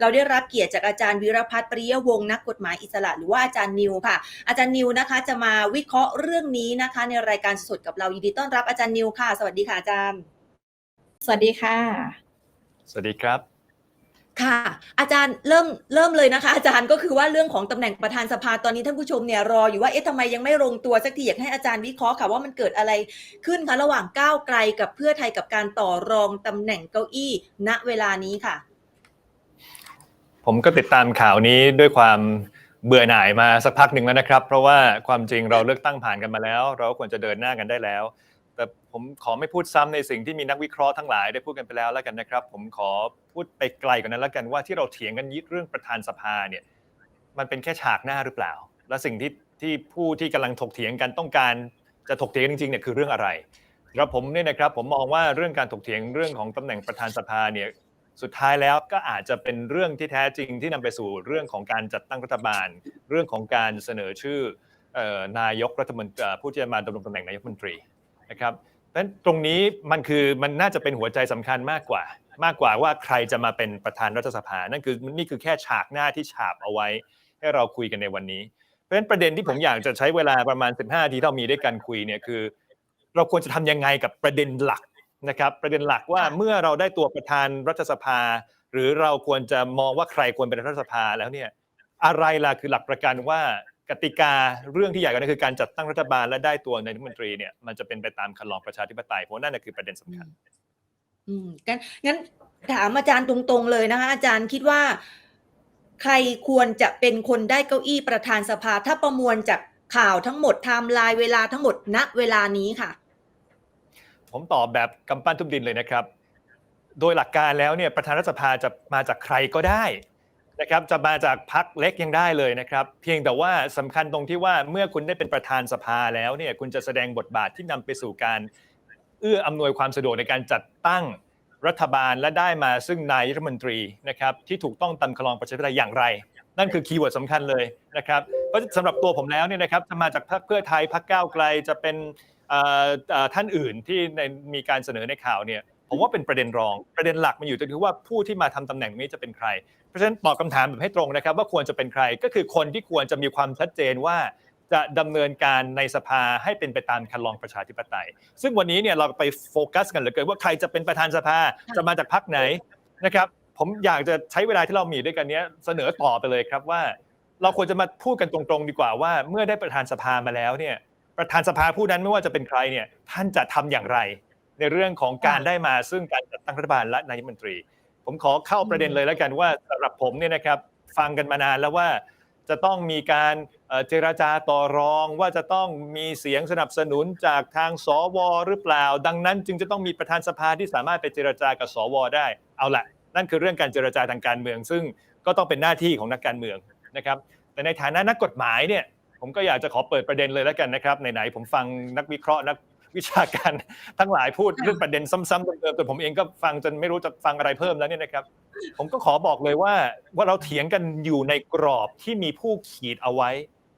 เราได้รับเกียรติจากอาจารย์วิรพัฒน์ปริยวงศ์นักกฎหมายอิสระ หรือว่าอาจารย์นิวค่ะ อาจารย์นิวนะคะ จะมาวิเคราะห์เรื่องนี้นะคะ ในรายการสดกับเรายินดีต้อนรับอาจารย์นิวค่ะ สวัสดีค่ะอาจารย์ สวัสดีค่ะ สวัสดีครับค่ะอาจารย์เริ่มเริ่มเลยนะคะ อาจารย์ก็คือว่าเรื่องของตำแหน่งประธานสภาตอนนี้ท่านผู้ชมเนี่ยรออยู่ว่าเอ๊ะทำไมยังไม่ลงตัวสักทีอยากให้อาจารย์วิเคราะห์ค่ะว่ามันเกิดอะไรขึ้นคะระหว่างก้าวไกลกับเพื่อไทยกับการต่อรองตำแหน่งเก้าอี้ณเวลานี้ค่ะ ผมก็ติดตามข่าวนี้ด้วยความเบื่อหน่ายมาสักพักหนึ่งแล้วนะครับ เพราะว่าความจริงเราเลือกตั้งผ่านกันมาแล้ว เราก็ควรจะเดินหน้ากันได้แล้ว แต่ผมขอไม่พูดซ้ำในสิ่งที่มีนักวิเคราะห์ทั้งหลายได้พูดกันไปแล้วแล้วกันนะครับ ผมขอพูดไปไกลกว่านั้นแล้วกันว่าที่เราเถียงกันยึดเรื่องประธานสภาเนี่ยมันเป็นแค่ฉากหน้าหรือเปล่า และสิ่งที่ที่ผู้ที่กำลังถกเถียงกันต้องการจะถกเถียงจริงๆเนี่ยคือเรื่องอะไรแล้วผมเนี่ยนะครับผมมองว่าเรื่องการถกเถียงเรื่องของตำแหน่งประธานสภาเนี่ย สุดท้ายแล้วก็อาจจะเป็นเรื่องที่แท้จริงที่นำไปสู่เรื่องของการจัดตั้งรัฐบาล เรื่องของการเสนอชื่อนายกรัฐมนตรีผู้ที่จะมาดำรงตำแหน่งนายกรัฐมนตรีนะครับเพราะฉะนั้นตรงนี้มันคือมันน่าจะเป็นหัวใจสำคัญมากกว่า มากกว่าว่าใครจะมาเป็นประธานรัฐสภานั่นคือนี่คือแค่ฉากหน้าที่ฉาบเอาไว้ ให้เราคุยกันในวันนี้ เพราะฉะนั้นประเด็นที่ผมอยากจะใช้เวลาประมาณ15นาทีเท่ามีด้วยกันคุยเนี่ยคือ เราควรจะทำยังไงกับประเด็นหลัก นะครับประเด็นหลักว่าค่ะเมื่อเราได้ตัวประธานรัฐสภา หรือเราควรจะมองว่าใครควรเป็นรัฐสภาแล้วเนี่ยอะไรล่ะคือหลักประกันว่ากติกาเรื่องที่ใหญ่กว่านั้นคือการจัดตั้งรัฐบาลและได้ตัวนายกรัฐมนตรีเนี่ยมันจะเป็นไปตามคันลองประชาธิปไตยเพราะนั่นนะคือประเด็นสำคัญ อืมงั้นงั้นถามอาจารย์ตรงๆเลยนะคะ อาจารย์คิดว่า ใครควรจะเป็นคนได้เก้าอี้ประธานสภา ถ้าประมวลจากข่าวทั้งหมดไทม์ไลน์เวลาทั้งหมดณเวลานี้ค่ะ ผมตอบแบบกำปั้นทุบดินเลยนะครับ โดยหลักการแล้วเนี่ยประธานรัฐสภาจะมาจากใครก็ได้นะครับจะมาจากพรรคเล็กยังได้เลยนะครับ เพียงแต่ว่าสำคัญตรงที่ว่าเมื่อคุณได้เป็นประธานสภาแล้วเนี่ยคุณจะแสดงบทบาทที่นำไปสู่การเอื้ออำนวยความสะดวกในการจัดตั้งรัฐบาลและได้มาซึ่งนายรัฐมนตรีนะครับที่ถูกต้องตามคลองประชาธิปไตยอย่างไร นั่นคือคีย์เวิร์ดสำคัญเลยนะครับเพราะสำหรับตัวผมแล้วเนี่ยนะครับจะมาจากพรรคเพื่อไทยพรรคก้าวไกลจะเป็น ท่านอื่นที่ในมีการเสนอในข่าวเนี่ยผมว่าเป็นประเด็นรองประเด็นหลักมันอยู่ตรงที่ว่าผู้ที่มาทำตำแหน่งนี้จะเป็นใคร เพราะฉะนั้นตอบคำถามแบบให้ตรงนะครับ ว่าควรจะเป็นใครก็คือคนที่ควรจะมีความชัดเจนว่าจะดำเนินการในสภาให้เป็นไปตามคันลองประชาธิปไตย ซึ่งวันนี้เนี่ยเราไปโฟกัสกันเหลือเกินว่าใครจะเป็นประธานสภาจะมาจากพรรคไหนนะครับ ผมอยากจะใช้เวลาที่เรามีด้วยกันเนี้ยเสนอต่อไปเลยครับว่า เราควรจะมาพูดกันตรงๆ ดีกว่าว่า เมื่อได้ประธานสภามาแล้วเนี่ย ประธานสภาผู้นั้นไม่ว่าจะเป็นใครเนี่ยท่านจะทำอย่างไร ในเรื่องของการค่ะได้มาซึ่งการจัดตั้งรัฐบาลและนายกรัฐมนตรี ผมขอเข้าประเด็นเลยแล้วกันว่าสำหรับผมเนี่ยนะครับฟังกันมานานแล้วว่าจะต้องมีการเอ่อเจราจาต่อรองว่าจะต้องมีเสียงสนับสนุนจากทางสวหรือเปล่า ดังนั้นจึงจะต้องมีประธานสภาที่สามารถไปเจราจากับสวได้เอาละนั่นคือเรื่องการเจรจาทางการเมือง ซึ่งก็ต้องเป็นหน้าที่ของนักการเมืองนะครับแต่ในฐานะนักกฎหมายเนี่ย ผมก็อยากจะขอเปิดประเด็นเลยแล้วกันนะครับไหนๆผมฟังนักวิเคราะห์นักวิชาการทั้งหลายพูดเรื่องประเด็นซ้ำๆเดิมๆแต่ผมเองก็ฟังจนไม่รู้จะฟังอะไรเพิ่มแล้วเนี่ยนะครับ ผมก็ขอบอกเลยว่าว่าเราเถียงกันอยู่ในกรอบที่มีผู้ขีดเอาไว้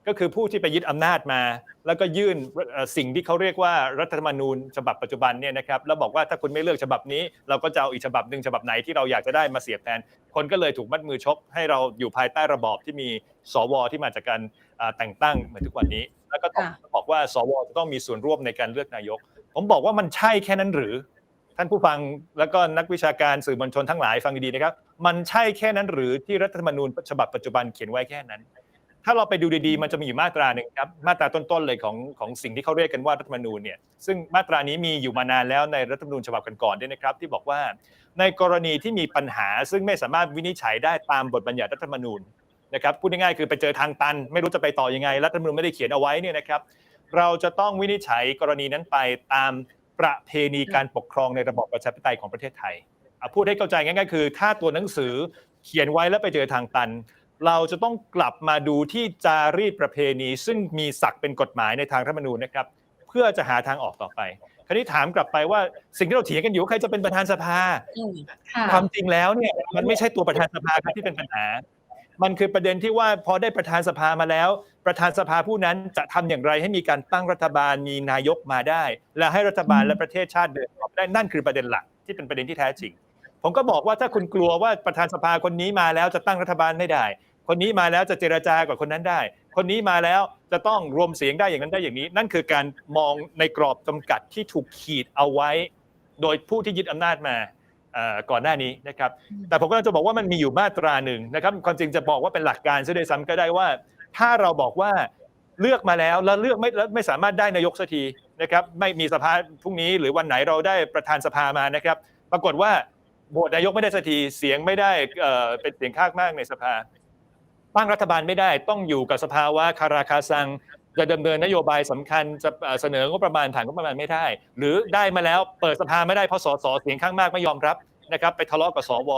ก็คือผู้ที่ไปยึดอำนาจมา แล้วก็ยื่นเอ่อสิ่งที่เขาเรียกว่ารัฐธรรมนูญฉบับปัจจุบันเนี่ยนะครับแล้วบอกว่าถ้าคุณไม่เลือกฉบับนี้ เราก็จะเอาอีกฉบับหนึ่งฉบับไหนที่เราอยากจะได้มาเสียบแทน คนก็เลยถูกมัดมือชก ให้เราอยู่ภายใต้ระบอบที่มีสวที่มาจากการอ่าแต่งตั้งเหมือนทุกวันนี้ แล้วก็ต้องค่ะบอกว่าสวจะต้องมีส่วนร่วมในการเลือกนายก ผมบอกว่ามันใช่แค่นั้นหรือ ท่านผู้ฟังแล้วก็นักวิชาการสื่อมวลชนทั้งหลายฟังดีๆนะครับ มันใช่แค่นั้นหรือที่รัฐธรรมนูญฉบับปัจจุบันเขียนไว้แค่นั้น ถ้าเราไปดูดีๆ มันจะมีอยู่มาตราหนึ่งครับ มาตราต้นๆเลยของของสิ่งที่เขาเรียกกันว่ารัฐธรรมนูญเนี่ย ซึ่งมาตรานี้มีอยู่มานานแล้วในรัฐธรรมนูญฉบับก่อนๆด้วยนะครับ ที่บอกว่าในกรณีที่มีปัญหา ซึ่งไม่สามารถวินิจฉัยได้ตามบทบัญญัติรัฐธรรมนูญนะครับพูดง่ายๆคือไปเจอทางตัน ไม่รู้จะไปต่อยังไงรัฐธรรมนูญไม่ได้เขียนเอาไว้เนี่ยนะครับ เราจะต้องวินิจฉัยกรณีนั้นไปตามประเพณีการปกครองในระบอบประชาธิปไตยของประเทศไทยพูดให้เข้าใจง่ายๆคือ ถ้าตัวหนังสือเขียนไว้แล้วไปเจอทางตัน เราจะต้องกลับมาดูที่จารีตประเพณี ซึ่งมีศักดิ์เป็นกฎหมายในทางรัฐธรรมนูญนะครับ เพื่อจะหาทางออกต่อไป คราวนี้ถามกลับไปว่าสิ่งที่เราเถียงกันอยู่ว่าใครจะเป็นประธานสภาอืมค่ะความจริงแล้วเนี่ยมันไม่ใช่ตัวประธานสภาครับที่เป็นปัญหา มันคือประเด็นที่ว่าพอได้ประธานสภามาแล้ว ประธานสภาผู้นั้นจะทำอย่างไรให้มีการตั้งรัฐบาลมีนายกมาได้ และให้รัฐบาลอืมและประเทศชาติเดินต่อไปได้นั่นคือประเด็นหลักที่เป็นประเด็นที่แท้จริง ผมก็บอกว่าถ้าคุณกลัวว่าประธานสภาคนนี้มาแล้วจะตั้งรัฐบาลไม่ได้ คนนี้มาแล้วจะเจรจากับคนนั้นได้ คนนี้มาแล้วจะต้องรวมเสียงได้อย่างนั้นได้อย่างนี้ นั่นคือการมองในกรอบจำกัดที่ถูกขีดเอาไว้ โดยผู้ที่ยึดอำนาจมาเอ่อก่อนหน้านี้นะครับ แต่ผมก็จะบอกว่ามันมีอยู่มาตราหนึ่งนะครับความจริงจะบอกว่าเป็นหลักการซะด้วยซ้ำก็ได้ว่า ถ้าเราบอกว่าเลือกมาแล้วแล้วเลือกไม่แล้วไม่สามารถได้นายกสักทีนะครับไม่มีสภาพรุ่งนี้หรือวันไหนเราได้ประธานสภามานะครับ ปรากฏว่าโหวตนายกไม่ได้สักทีเสียงไม่ได้เอ่อเป็นเสียงข้างมากในสภา ตั้งรัฐบาลไม่ได้ต้องอยู่กับสภาวะคาราคาซัง จะดำเนินนโยบายสำคัญจะเสนองบประมาณผ่านงบประมาณไม่ได้ หรือได้มาแล้วเปิดสภาไม่ได้เพราะสสเสียงข้างมากไม่ยอมรับนะครับไปทะเลาะกับสว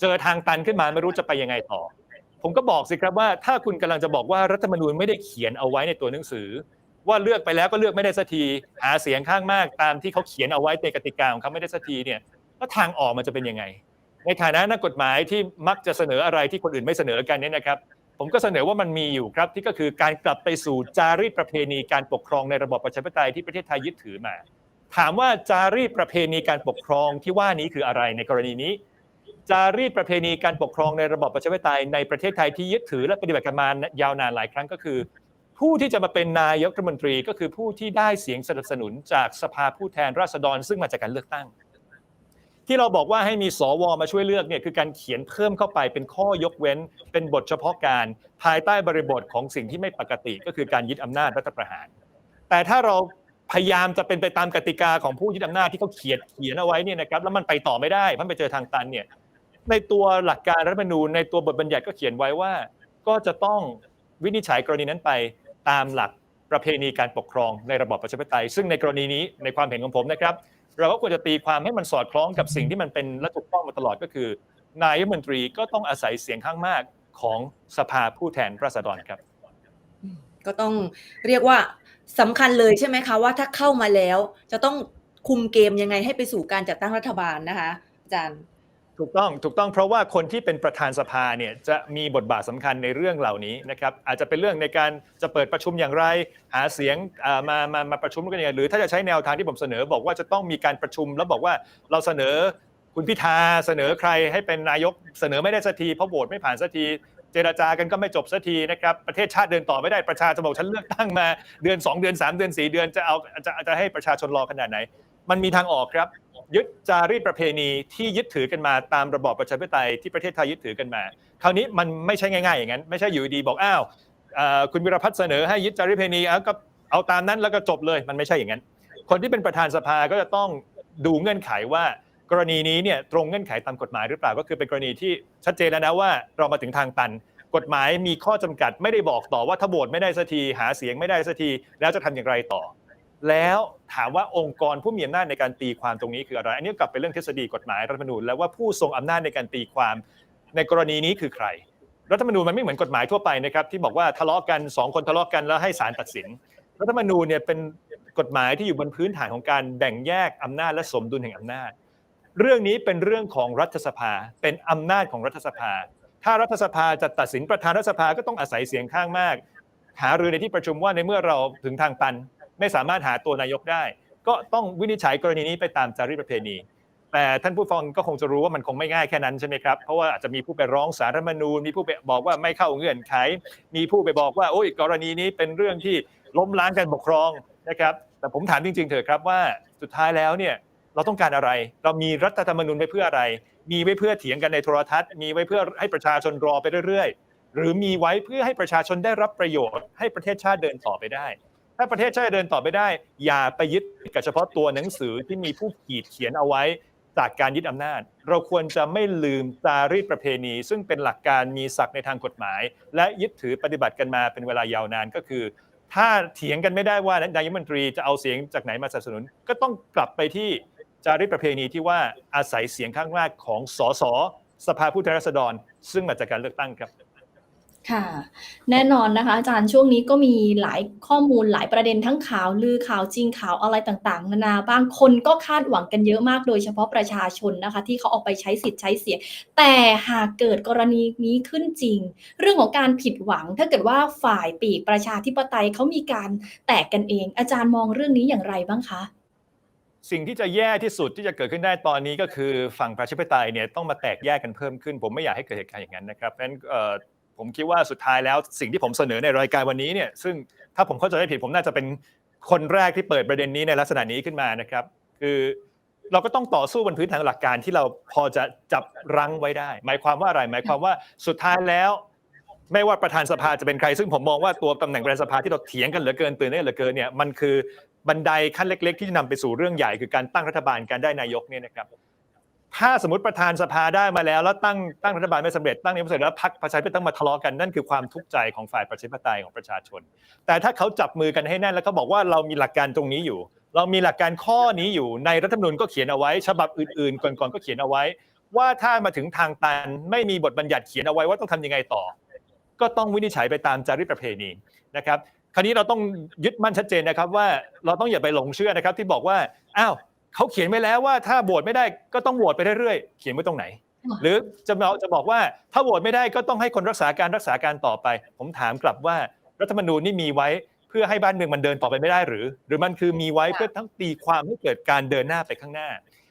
เจอทางตันขึ้นมาไม่รู้จะไปยังไงต่อ ผมก็บอกสิครับว่าถ้าคุณกำลังจะบอกว่ารัฐธรรมนูญไม่ได้เขียนเอาไว้ในตัวหนังสือ ว่าเลือกไปแล้วก็เลือกไม่ได้สักทีหาเสียงข้างมากตามที่เขาเขียนเอาไว้ในกติกาของเขาไม่ได้สักทีเนี่ยแล้วทางออกมันจะเป็นยังไง ในฐานะนักกฎหมายที่มักจะเสนออะไรที่คนอื่นไม่เสนอกันเนี่ยนะครับ ผมก็เสนอว่ามันมีอยู่ครับที่ก็คือการกลับไปสู่จารีตประเพณีการปกครองในระบอบประชาธิปไตยที่ประเทศไทยยึดถือมา ถามว่าจารีตประเพณีการปกครองที่ว่านี้คืออะไรในกรณีนี้ จารีตประเพณีการปกครองในระบอบประชาธิปไตยในประเทศไทยที่ยึดถือและปฏิบัติกันมายาวนานหลายครั้งก็คือ ผู้ที่จะมาเป็นนายกรัฐมนตรีก็คือผู้ที่ได้เสียงสนับสนุนจากสภาผู้แทนราษฎรซึ่งมาจากการเลือกตั้ง ที่เราบอกว่าให้มีสวมาช่วยเลือกเนี่ยคือการเขียนเพิ่มเข้าไปเป็นข้อยกเว้น เป็นบทเฉพาะการภายใต้บริบทของสิ่งที่ไม่ปกติก็คือการยึดอำนาจรัฐประหาร แต่ถ้าเราพยายามจะเป็นไปตามกติกาของผู้ยึดอำนาจที่เขาเขียนเขียนเอาไว้เนี่ยนะครับแล้วมันไปต่อไม่ได้มันไปเจอทางตันเนี่ยในตัวหลักการรัฐธรรมนูญในตัวบทบัญญัติก็เขียนไว้ว่า ก็จะต้องวินิจฉัยกรณีนั้นไปตามหลักประเพณีการปกครองในระบอบประชาธิปไตย ซึ่งในกรณีนี้ในความเห็นของผมนะครับ เราก็ควรจะตีความให้มันสอดคล้องกับสิ่งที่มันเป็นและถูกต้องมาตลอดก็คือ นายมนตรีก็ต้องอาศัยเสียงข้างมากของสภาผู้แทนราษฎรครับ ก็ต้องเรียกว่าสำคัญเลยใช่ไหมคะว่าถ้าเข้ามาแล้วจะต้องคุมเกมยังไงให้ไปสู่การจัดตั้งรัฐบาลนะคะอาจารย์ ถูกต้องถูกต้องเพราะว่าคนที่เป็นประธานสภาเนี่ยจะมีบทบาทสำคัญในเรื่องเหล่านี้นะครับอาจจะเป็นเรื่องในการจะเปิดประชุมอย่างไร หาเสียงมามามาประชุมกันยังไงหรือถ้าจะใช้แนวทางที่ผมเสนอบอกว่าจะต้องมีการประชุมแล้วบอกว่าเราเสนอคุณพิธาเสนอใครให้เป็นนายกเสนอไม่ได้สักทีเพราะโหวตไม่ผ่านสักทีเจรจากันก็ไม่จบสักทีนะครับประเทศชาติเดินต่อไม่ได้ประชาชนบอกฉันเลือกตั้งมาเดือน 2 เดือน 3 เดือน 4 เดือนจะเอาจะจะให้ประชาชนรอขนาดไหน มันมีทางออกครับ ยึดจารีตประเพณีที่ยึดถือกันมาตามระบอบประชาธิปไตยที่ประเทศไทยยึดถือกันมา คราวนี้มันไม่ใช่ง่ายๆอย่างนั้น ไม่ใช่อยู่ดีๆบอกอ้าวคุณวิรพัฒน์เสนอให้ยึดจารีตประเพณีเอาก็เอาตามนั้นแล้วก็จบเลยมันไม่ใช่อย่างนั้น คนที่เป็นประธานสภาก็จะต้องดูเงื่อนไขว่ากรณีนี้เนี่ยตรงเงื่อนไขตามกฎหมายหรือเปล่าก็คือเป็นกรณีที่ชัดเจนแล้วนะว่าเรามาถึงทางตัน กฎหมายมีข้อจำกัดไม่ได้บอกต่อว่าถ้าโหวตไม่ได้สักทีหาเสียงไม่ได้สักทีแล้วจะทำอย่างไรต่อ แล้วถามว่าองค์กรผู้มีอำนาจในการตีความตรงนี้คืออะไร อันนี้กลับไปเรื่องทฤษฎีกฎหมายรัฐธรรมนูญ แล้วว่าผู้ทรงอำนาจในการตีความในกรณีนี้คือใคร รัฐธรรมนูญมันไม่เหมือนกฎหมายทั่วไปนะครับที่บอกว่าทะเลาะกันสองคนทะเลาะกันแล้วให้ศาลตัดสิน รัฐธรรมนูญเนี่ยเป็นกฎหมายที่อยู่บนพื้นฐานของการแบ่งแยกอำนาจและสมดุลแห่งอำนาจ เรื่องนี้เป็นเรื่องของรัฐสภา เป็นอำนาจของรัฐสภา ถ้ารัฐสภาจะตัดสินประธานรัฐสภาก็ต้องอาศัยเสียงข้างมาก หารือในที่ประชุมว่าในเมื่อเราถึงทางตัน ไม่สามารถหาตัวนายกได้ ก็ต้องวินิจฉัยกรณีนี้ไปตามจารีตประเพณี แต่ท่านผู้ฟังก็คงจะรู้ว่ามันคงไม่ง่ายแค่นั้นใช่ไหมครับ เพราะว่าอาจจะมีผู้ไปร้องสารรัฐธรรมนูญ มีผู้ไปบอกว่าไม่เข้าเงื่อนไข มีผู้ไปบอกว่าโอ้ยกรณีนี้เป็นเรื่องที่ล้มล้างการปกครองนะครับ แต่ผมถามจริงๆเถอะครับว่าสุดท้ายแล้วเนี่ยเราต้องการอะไร เรามีรัฐธรรมนูญไว้เพื่ออะไร มีไว้เพื่อเถียงกันในโทรทัศน์ มีไว้เพื่อให้ประชาชนรอไปเรื่อยๆ หรือมีไว้เพื่อให้ประชาชนได้รับประโยชน์ ให้ประเทศชาติเดินต่อไปได้ ถ้าประเทศชาติเดินต่อไปได้ อย่าไปยึดกับเฉพาะตัวหนังสือที่มีผู้ขีดเขียนเอาไว้จากการยึดอำนาจ เราควรจะไม่ลืมจารีตประเพณี ซึ่งเป็นหลักการมีศักดิ์ในทางกฎหมาย และยึดถือปฏิบัติกันมาเป็นเวลายาวนานก็คือ ถ้าเถียงกันไม่ได้ว่านายกรัฐมนตรีจะเอาเสียงจากไหนมาสนับสนุน ก็ต้องกลับไปที่จารีตประเพณีที่ว่าอาศัยเสียงข้างมากของสสสภาผู้แทนราษฎร ซึ่งมาจากการเลือกตั้งครับ ค่ะ แน่นอนนะคะ อาจารย์ช่วงนี้ก็มีหลายข้อมูลหลายประเด็นทั้งข่าวลือข่าวจริงข่าวอะไรต่างๆ นานาบางคนก็คาดหวังกันเยอะมากโดยเฉพาะประชาชนนะคะ ที่เขาออกไปใช้สิทธิ์ใช้เสียง แต่หากเกิดกรณีนี้ขึ้นจริง เรื่องของการผิดหวัง ถ้าเกิดว่าฝ่ายปีกประชาธิปไตยเขามีการแตกกันเอง อาจารย์มองเรื่องนี้อย่างไรบ้างคะสิ่งที่จะแย่ที่สุดที่จะเกิดขึ้นได้ตอนนี้ก็คือฝั่งประชาธิปไตยเนี่ยต้องมาแตกแยกกันเพิ่มขึ้น ผมไม่อยากให้เกิดเหตุการณ์อย่างนั้นนะครับเพราะฉะนั้น ผมคิดว่าสุดท้ายแล้วสิ่งที่ผมเสนอในรายการวันนี้เนี่ยซึ่งถ้าผมเข้าใจไม่ผิดผมน่าจะเป็นคนแรกที่เปิดประเด็นนี้ในลักษณะนี้ขึ้นมานะครับ คือเราก็ต้องต่อสู้บนพื้นฐานหลักการที่เราพอจะจับรั้งไว้ได้ หมายความว่าอะไรหมายความว่าสุดท้ายแล้ว ไม่ว่าประธานสภาจะเป็นใคร ซึ่งผมมองว่าตัวตำแหน่งประธานสภาที่เราเถียงกันเหลือเกินตื่นเต้นเหลือเกินเนี่ยมันคือบันไดขั้นเล็ก ๆ ที่จะนำไปสู่เรื่องใหญ่คือการตั้งรัฐบาลการได้นายกเนี่ยนะครับ ถ้าสมมติประธานสภาได้มาแล้ว แล้วตั้งตั้งรัฐบาลไม่สำเร็จตั้งนี้ไม่สำเร็จแล้วพรรคประชาธิปไตยต้องมาทะเลาะกันนั่นคือความทุกข์ใจของฝ่ายประชาธิปไตยของประชาชน แต่ถ้าเขาจับมือกันให้แน่นแล้วเขาบอกว่าเรามีหลักการตรงนี้อยู่ เรามีหลักการข้อนี้อยู่ในรัฐธรรมนูญก็เขียนเอาไว้ ฉบับอื่นๆ ก่อนๆก็เขียนเอาไว้ ว่าถ้ามาถึงทางตันไม่มีบทบัญญัติเขียนเอาไว้ว่าต้องทำยังไงต่อ ก็ต้องวินิจฉัยไปตามจารีตประเพณีนะครับคราวนี้เราต้องยึดมั่นชัดเจนนะครับว่าเราต้องอย่าไปหลงเชื่อนะครับที่บอกว่าอ้าว เขาเขียนไว้แล้วว่าถ้าโหวตไม่ได้ก็ต้องโหวตไปเรื่อยๆ เขียนไว้ตรงไหน หรือจะเอาจะบอกว่าถ้าโหวตไม่ได้ก็ต้องให้คนรักษาการรักษาการต่อไป ผมถามกลับว่ารัฐธรรมนูญนี่มีไว้เพื่อให้บ้านเมืองมันเดินต่อไปไม่ได้หรือ หรือมันคือมีไว้เพื่อทั้งตีความให้เกิดการเดินหน้าไปข้างหน้า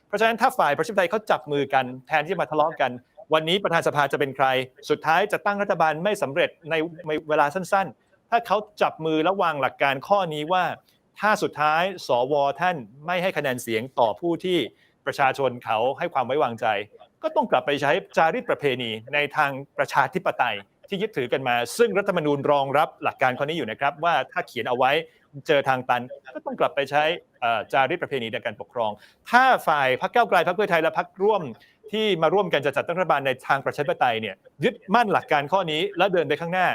เพราะฉะนั้นถ้าฝ่ายประชาธิปไตยเขาจับมือกันแทนที่จะมาทะเลาะกัน วันนี้ประธานสภาจะเป็นใคร สุดท้ายจะตั้งรัฐบาลไม่สำเร็จในในเวลาสั้น ๆ ถ้าเขาจับมือและวางหลักการข้อนี้ว่า ถ้าสุดท้ายสวท่านไม่ให้คะแนนเสียงต่อผู้ที่ประชาชนเขาให้ความไว้วางใจ ก็ต้องกลับไปใช้จารีตประเพณีในทางประชาธิปไตยที่ยึดถือกันมา ซึ่งรัฐธรรมนูญรองรับหลักการข้อนี้อยู่นะครับ ว่าถ้าเขียนเอาไว้เจอทางตัน ก็ต้องกลับไปใช้จารีตประเพณีในการปกครอง ถ้าฝ่ายพรรคก้าไกลพรรคเพื่อไทยและพรรคร่วมที่มาร่วมกันจะจัดตั้งรัฐบาลในทางประชาธิปไตยเนี่ยยึดมั่นหลักการข้อนี้แล้วเดินไปข้างหน้า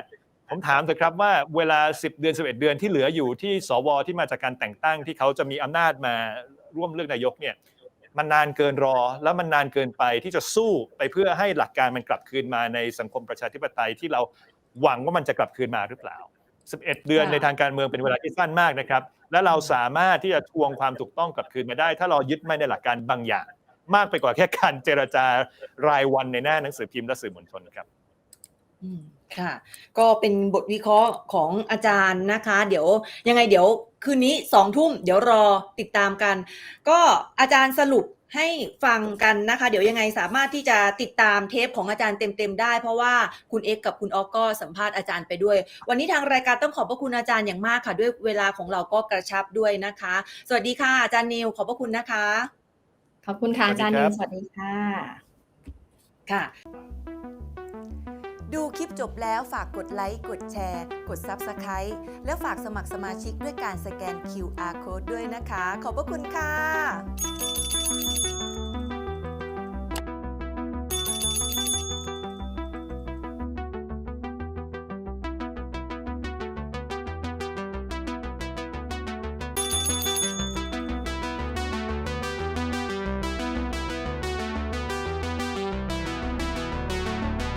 ผมถามเถอะครับว่าเวลา 10 เดือน 11 เดือนที่เหลืออยู่ที่สวที่มาจากการแต่งตั้งที่เขาจะมีอำนาจมาร่วมเลือกนายกเนี่ยมันนานเกินรอ แล้วมันนานเกินไปที่จะสู้ไปเพื่อให้หลักการมันกลับคืนมาในสังคมประชาธิปไตยที่เราหวังว่ามันจะกลับคืนมาหรือเปล่า 11 เดือนค่ะในทางการเมืองเป็นเวลาที่สั้นมากนะครับ และเราสามารถที่จะทวงความถูกต้องกลับคืนมาได้ ถ้าเรายึดมั่นในหลักการบางอย่าง มากไปกว่าแค่การเจรจารายวันในหน้าหนังสือพิมพ์และสื่อมวลชนครับอืม ค่ะ ก็เป็นบทวิเคราะห์ของอาจารย์นะคะ เดี๋ยวยังไงเดี๋ยวคืนนี้สองทุ่มเดี๋ยวรอติดตามกัน ก็อาจารย์สรุปให้ฟังกันนะคะ เดี๋ยวยังไงสามารถที่จะติดตามเทปของอาจารย์เต็มๆได้ เพราะว่าคุณเอ็กซ์กับคุณออกก็สัมภาษณ์อาจารย์ไปด้วย วันนี้ทางรายการต้องขอบพระคุณอาจารย์อย่างมากค่ะ ด้วยเวลาของเราก็กระชับด้วยนะคะ สวัสดีค่ะอาจารย์นิวขอบพระคุณนะคะ ขอบคุณค่ะอาจารย์สวันิสดีครับวสวัสดีค่ะค่ะ ดูคลิปจบแล้วฝากกดไลค์ กดแชร์ กด Subscribe แล้วฝากสมัครสมาชิกด้วยการสแกน QR Code ด้วยนะคะ ขอบพระคุณค่ะ